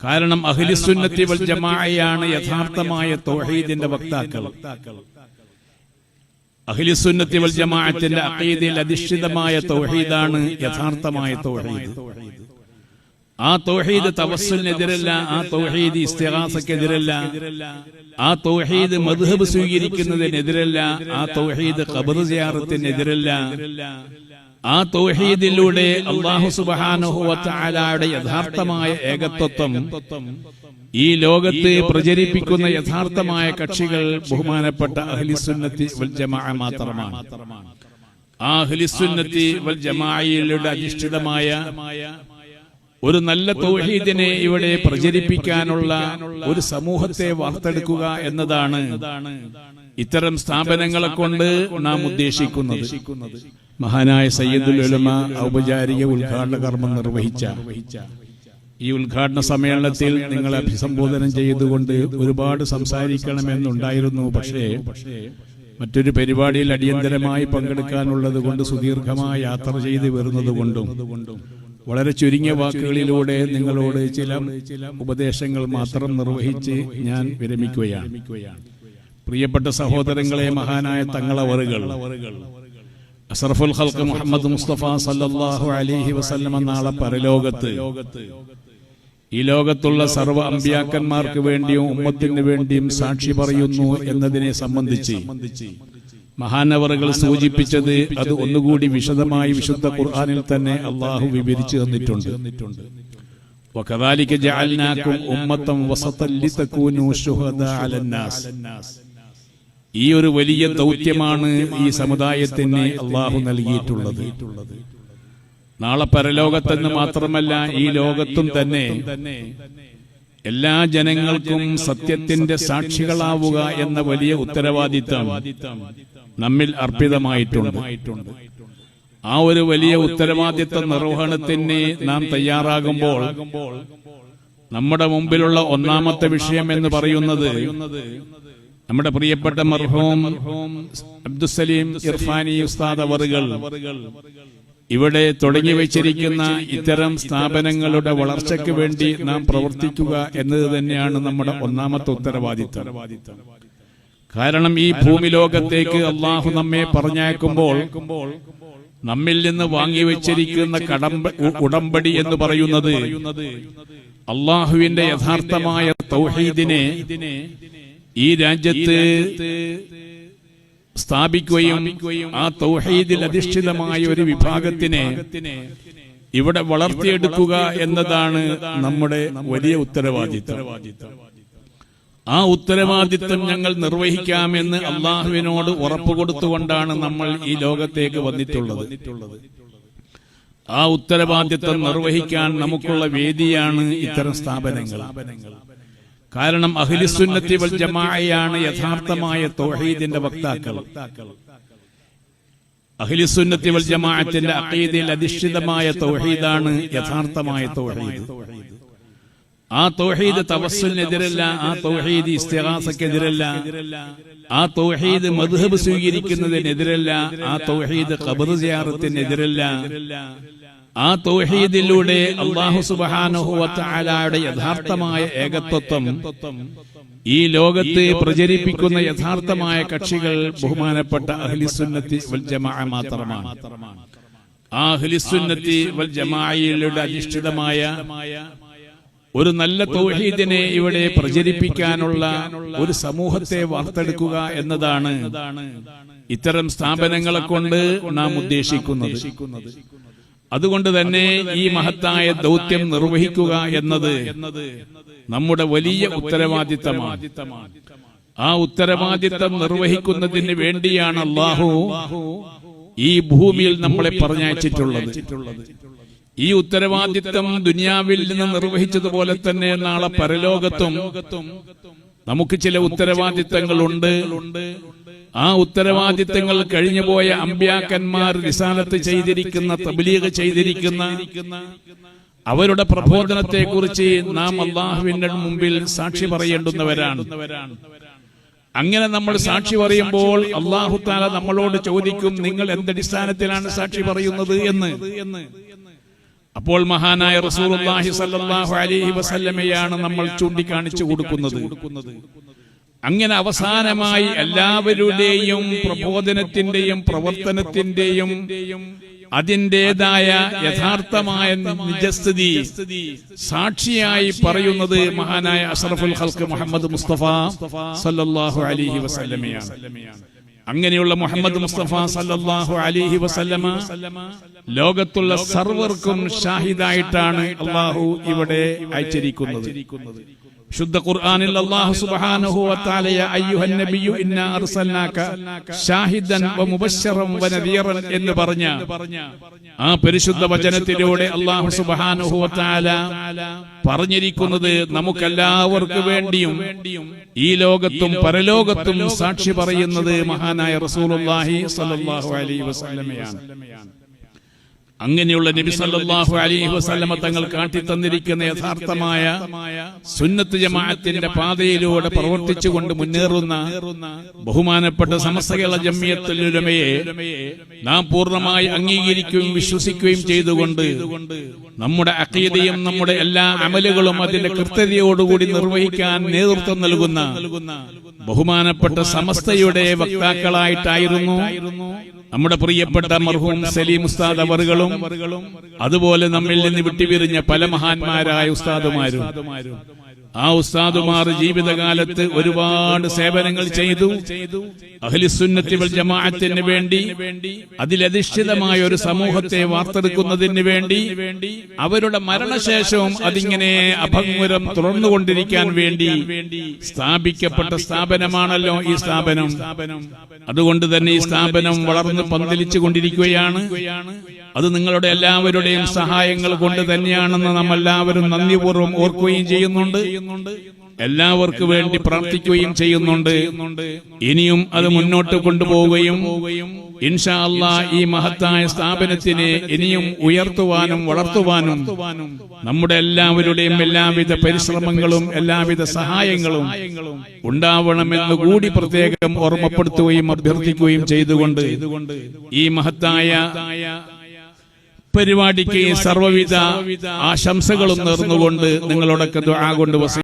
കാരണം അഖിലിസുന്നത്തി വൽ ജമാഅയാണ് യഥാർത്ഥമായ തൗഹീദിന്റെ വക്താക്കൾ. അഖിലിസുന്നത്തി വൽ ജമാഅത്തിന്റെ അഖീദയിൽ അധിഷ്ഠിതമായ തൗഹീദാണ് യഥാർത്ഥമായ തൗഹീദ്. ആ തൗഹീദ് തവസ്സുലിനെതിരല്ല ആ തൗഹീദ് ഇസ്തിഹാസക്കെതിരല്ല ആ തൗഹീദ് മദ്ഹബ് സ്വീകരിക്കുന്നതിനെതിരല്ല ആ തൗഹീദ് ഖബർ സിയാറത്തിനെതിരല്ല. ആ തൗഹീദിലൂടെ അള്ളാഹു സുബ്ഹാനഹു വതആലയുടെ യഥാർത്ഥമായ ഏകത്വത്വം ഈ ലോകത്ത് പ്രചരിപ്പിക്കുന്ന യഥാർത്ഥമായ കക്ഷികൾ ബഹുമാനപ്പെട്ട അഹ്ലിസുന്നത്തി വൽ മാത്രമാണ്. ആ അഹ്ലിസുന്നത്തി വൽ ജമാഅയുടെ അധിഷ്ഠിതമായ ഒരു നല്ല തൗഹീദിനെ ഇവിടെ പ്രചരിപ്പിക്കാനുള്ള ഒരു സമൂഹത്തെ വാർത്തെടുക്കുക എന്നതാണ് ഇത്തരം സ്ഥാപനങ്ങളെ കൊണ്ട് നാം ഉദ്ദേശിക്കുന്നത്. മഹാനായ സയ്യിദുൽ ഉലമ ഔപചാരിക ഉദ്ഘാടന കർമ്മം നിർവഹിച്ച ഈ ഉദ്ഘാടന സമ്മേളനത്തിൽ നിങ്ങളെ അഭിസംബോധന ചെയ്തുകൊണ്ട് ഒരുപാട് സംസാരിക്കണമെന്നുണ്ടായിരുന്നു പക്ഷേ മറ്റൊരു പരിപാടിയിൽ അടിയന്തരമായി പങ്കെടുക്കാനുള്ളത് കൊണ്ട് സുദീർഘമായ യാത്ര ചെയ്ത് വരുന്നത് കൊണ്ടും വളരെ ചുരുങ്ങിയ വാക്കുകളിലൂടെ നിങ്ങളോട് ചില ഉപദേശങ്ങൾ മാത്രം നിർവഹിച്ച് ഞാൻ വിരമിക്കുകയാണ്. പ്രിയപ്പെട്ട സഹോദരങ്ങളെ മഹാനായ തങ്ങളവറുകൾ. അസറഫുൽ ഹൽക്ക് മുഹമ്മദ് മുസ്തഫ സല്ലാഹു അലിഹി വസ്ലം നാളെ പരലോകത്ത്. ഈ ലോകത്തുള്ള സർവ അമ്പിയാക്കന്മാർക്ക് വേണ്ടിയും ഉമ്മത്തിന് വേണ്ടിയും സാക്ഷി പറയുന്നു എന്നതിനെ സംബന്ധിച്ച്. മഹാനവറുകൾ സൂചിപ്പിച്ചത് അത് ഒന്നുകൂടി വിശദമായി വിശുദ്ധ ഖുർആനിൽ തന്നെ അള്ളാഹു വിവരിച്ചു തന്നിട്ടുണ്ട് وكذلك جعلناكم أمة وسطا لتكونوا شهداء على الناس ഈ ഒരു വലിയ ദൗത്യമാണ് ഈ സമുദായത്തിന് അള്ളാഹു നൽകിയിട്ടുള്ളത് നാളെ പരലോകത്തെന്ന് മാത്രമല്ല ഈ ലോകത്തും തന്നെ എല്ലാ ജനങ്ങൾക്കും സത്യത്തിന്റെ സാക്ഷികളാവുക എന്ന വലിയ ഉത്തരവാദിത്തം നമ്മിൽ അർപ്പിതമായിട്ടുണ്ട്. ആ ഒരു വലിയ ഉത്തരവാദിത്ത നിർവഹണത്തിന് നാം തയ്യാറാകുമ്പോൾ നമ്മുടെ മുമ്പിലുള്ള ഒന്നാമത്തെ വിഷയം എന്ന് പറയുന്നത് നമ്മുടെ പ്രിയപ്പെട്ട മർഹൂം അബ്ദുസലീം ഇർഫാനി ഉസ്താദ് അവറുകൾ ഇവിടെ തുടങ്ങി വെച്ചിരിക്കുന്ന ഇത്തരം സ്ഥാപനങ്ങളുടെ വളർച്ചയ്ക്ക് വേണ്ടി നാം പ്രവർത്തിക്കുക എന്നത് തന്നെയാണ് നമ്മുടെ ഒന്നാമത്തെ ഉത്തരവാദിത്തം കാരണം ഈ ഭൂമി ലോകത്തേക്ക് അള്ളാഹു നമ്മെ പറഞ്ഞയക്കുമ്പോൾ നമ്മിൽ നിന്ന് വാങ്ങിവെച്ചിരിക്കുന്ന കടമ്പ ഉടമ്പടി എന്ന് പറയുന്നത് അള്ളാഹുവിന്റെ യഥാർത്ഥമായ തൗഹീദിനെ ഈ രാജ്യത്ത് സ്ഥാപിക്കുകയും ആ തൗഹീദിൽ അധിഷ്ഠിതമായ ഒരു വിഭാഗത്തിനെ ഇവിടെ വളർത്തിയെടുക്കുക എന്നതാണ് നമ്മുടെ വലിയ ഉത്തരവാദിത്തം. ആ ഉത്തരവാദിത്വം ഞങ്ങൾ നിർവഹിക്കാമെന്ന് അള്ളാഹുവിനോട് ഉറപ്പ് കൊടുത്തുകൊണ്ടാണ് നമ്മൾ ഈ ലോകത്തേക്ക് വന്നിട്ടുള്ളത്. ആ ഉത്തരവാദിത്വം നിർവഹിക്കാൻ നമുക്കുള്ള വേദിയാണ് ഇത്തരം സ്ഥാപനങ്ങൾ. കാരണം അഖിലിസുന്നത്തി വൽ ജമാഅയാണ് യഥാർത്ഥമായ തൗഹീദിന്റെ വക്താക്കൾ. അഖിലിസുന്നത്തി വൽ ജമാഅത്തിന്റെ അഖീദയിൽ അധിഷ്ഠിതമായ തൗഹീദാണ് യഥാർത്ഥമായ തൗഹീദ്. ആ തൗഹീദ് തവസ്സുലിനെതിരല്ല ആ തൗഹീദ് ഇസ്തിഹാസക്കെതിരല്ല ആ തൗഹീദ് മധുഹബ് സ്വീകരിക്കുന്നതിനെതിരല്ല ആ തൗഹീദ് ഖബർ സിയാറത്തിനെതിരല്ല. ആ തൗഹീദിലൂടെ അള്ളാഹു സുബ്ഹാനഹു വതആലയുടെ യഥാർത്ഥമായ ഏകത്വത്വം ഈ ലോകത്തെ പ്രചരിപ്പിക്കുന്ന യഥാർത്ഥമായ കക്ഷികൾ ബഹുമാനപ്പെട്ട അഹ്ലിസുന്നത്തി വൽ മാത്രമാണ്. ആ അഹ്ലിസുന്നത്തി വൽ ജമാഅയുടെ അധിഷ്ഠിതമായ ഒരു നല്ല തൗഹീദിനെ ഇവിടെ പ്രചരിപ്പിക്കാനുള്ള ഒരു സമൂഹത്തെ വാർത്തെടുക്കുക എന്നതാണ് ഇത്തരം സ്ഥാപനങ്ങളെ കൊണ്ട് നാം ഉദ്ദേശിക്കുന്നത്. അതുകൊണ്ട് തന്നെ ഈ മഹത്തായ ദൗത്യം നിർവഹിക്കുക എന്നത് നമ്മുടെ വലിയ ഉത്തരവാദിത്തമാണ്. ആ ഉത്തരവാദിത്തം നിർവഹിക്കുന്നതിന് വേണ്ടിയാണ് അള്ളാഹു ഈ ഭൂമിയിൽ നമ്മളെ പറഞ്ഞയച്ചിട്ടുള്ളത്. ഈ ഉത്തരവാദിത്തം ദുനിയാവിൽ നിന്ന് നിർവഹിച്ചതുപോലെ തന്നെ നാളെ പരലോകത്തും നമുക്ക് ചില ഉത്തരവാദിത്തങ്ങളുണ്ട്. ആ ഉത്തരവാദിത്തങ്ങൾ കഴിഞ്ഞുപോയ അമ്പ്യാക്കന്മാർ നിസാനത്ത് ചെയ്തിരിക്കുന്ന തബ്ലീഗ് ചെയ്തിരിക്കുന്ന അവരുടെ പ്രബോധനത്തെ കുറിച്ച് നാം അള്ളാഹുവിന്റെ മുമ്പിൽ സാക്ഷി പറയേണ്ടുന്നവരാണ്. അങ്ങനെ നമ്മൾ സാക്ഷി പറയുമ്പോൾ അള്ളാഹു താല നമ്മളോട് ചോദിക്കും നിങ്ങൾ എന്തടിസ്ഥാനത്തിലാണ് സാക്ഷി പറയുന്നത്? എന്ന്. അപ്പോൾ മഹാനായ റസൂലുള്ളാഹി സ്വല്ലല്ലാഹു അലൈഹി വസല്ലമയാണ് നമ്മൾ ചൂണ്ടിക്കാണിച്ചു കൊടുക്കുന്നത്. അങ്ങനെ അവസാനമായി എല്ലാവരുടെയും പ്രബോധനത്തിന്റെയും പ്രവർത്തനത്തിന്റെയും അതിന്റെതായ യഥാർത്ഥമായ നിജസ്ഥിതി സാക്ഷിയായി പറയുന്നത് മഹാനായ അഷറഫുൽ ഹൽക്ക് മുഹമ്മദ് മുസ്തഫ സല്ലല്ലാഹു അലൈഹി വസല്ലമയാണ്. അങ്ങനെയുള്ള മുഹമ്മദ് മുസ്തഫ സല്ലാഹു അലിഹി വസല്ലമ ലോകത്തുള്ള സർവർക്കും ഷാഹിദായിട്ടാണ് അള്ളാഹു ഇവിടെ അയച്ചിരിക്കുന്നത്. ശുദ്ധ ഖുർആനിൽ അല്ലാഹു സുബ്ഹാനഹു വ തആല അയ്യുഹൻ നബിയു ഇന്ന അർസൽനാക ഷാഹിദൻ വ മുബശ്ശിറൻ എന്ന് പറഞ്ഞ ആ പരിശുദ്ധ വചനത്തിലൂടെ അല്ലാഹു സുബ്ഹാനഹു വ തആല പറഞ്ഞിരിക്കുന്നത് നമുക്കെല്ലാവർക്കും വേണ്ടിയും ഈ ലോകത്തും പരലോകത്തും സാക്ഷി പറയുന്നത് മഹാനായ റസൂലുള്ളാഹി സ്വല്ലല്ലാഹു അലൈഹി വസല്ലമയാണ്. അങ്ങനെയുള്ള നബി സല്ലാഹു അലൈഹി വസല്ലമ തങ്ങൾ കാട്ടിത്തന്നിരിക്കുന്ന യഥാർത്ഥമായ സുന്നത്ത് ജമാഅത്തിന്റെ പാതയിലൂടെ പ്രവർത്തിച്ചുകൊണ്ട് മുന്നേറുന്ന ബഹുമാനപ്പെട്ട സമസ്തകള ജമ്മിയത്തുലുലമയെ നാം പൂർണമായി അംഗീകരിക്കുകയും വിശ്വസിക്കുകയും ചെയ്തുകൊണ്ട് നമ്മുടെ അക്കീതയും നമ്മുടെ എല്ലാ അമലുകളും അതിന്റെ കൃത്യതയോടുകൂടി നിർവഹിക്കാൻ നേതൃത്വം നൽകുന്ന ബഹുമാനപ്പെട്ട സമസ്തയുടെ വക്താക്കളായിട്ടായിരുന്നു നമ്മുടെ പ്രിയപ്പെട്ട മർഹൂം സലീം ഉസ്താദ് അവറുകളും അതുപോലെ നമ്മിൽ നിന്ന് വിട്ടുപിരിഞ്ഞ പല മഹാന്മാരായ ഉസ്താദുമാരും ആ ഉസ്താദുമാർ ജീവിതകാലത്ത് ഒരുപാട് സേവനങ്ങൾ ചെയ്തു. അഹ്ലിസുന്നത്തിവൽ ജമാഅത്തിന് വേണ്ടി അതിലധിഷ്ഠിതമായ ഒരു സമൂഹത്തെ വാർത്തെടുക്കുന്നതിന് വേണ്ടി അവരുടെ മരണശേഷവും അതിങ്ങനെ അഭംഗുരം തുറന്നുകൊണ്ടിരിക്കാൻ വേണ്ടി സ്ഥാപിക്കപ്പെട്ട സ്ഥാപനമാണല്ലോ ഈ സ്ഥാപനം. അതുകൊണ്ട് തന്നെ ഈ സ്ഥാപനം വളർന്ന് പന്തലിച്ചു കൊണ്ടിരിക്കുകയാണ്. അത് നിങ്ങളുടെ എല്ലാവരുടെയും സഹായങ്ങൾ കൊണ്ട് തന്നെയാണെന്ന് നാം എല്ലാവരും നന്ദിപൂർവം ഓർക്കുകയും ചെയ്യുന്നുണ്ട്. എല്ലാവർക്കും വേണ്ടി പ്രാർത്ഥിക്കുകയും ചെയ്യുന്നുണ്ട്. ഇനിയും അത് മുന്നോട്ട് കൊണ്ടുപോവുകയും ഇൻഷാ അല്ലാ ഈ മഹത്തായ സ്ഥാപനത്തിനെ ഇനിയും ഉയർത്തുവാനും വളർത്തുവാനും നമ്മുടെ എല്ലാവരുടെയും എല്ലാവിധ പരിശ്രമങ്ങളും എല്ലാവിധ സഹായങ്ങളും ഉണ്ടാവണമെന്ന് കൂടി പ്രത്യേകം ഓർമ്മപ്പെടുത്തുകയും അഭ്യർത്ഥിക്കുകയും ചെയ്തുകൊണ്ട് ഈ മഹത്തായ പരിപാടിക്ക് സർവവിധ ആശംസകളും നേർന്നുകൊണ്ട് നിങ്ങളോടൊക്കെ കൊണ്ട് വസി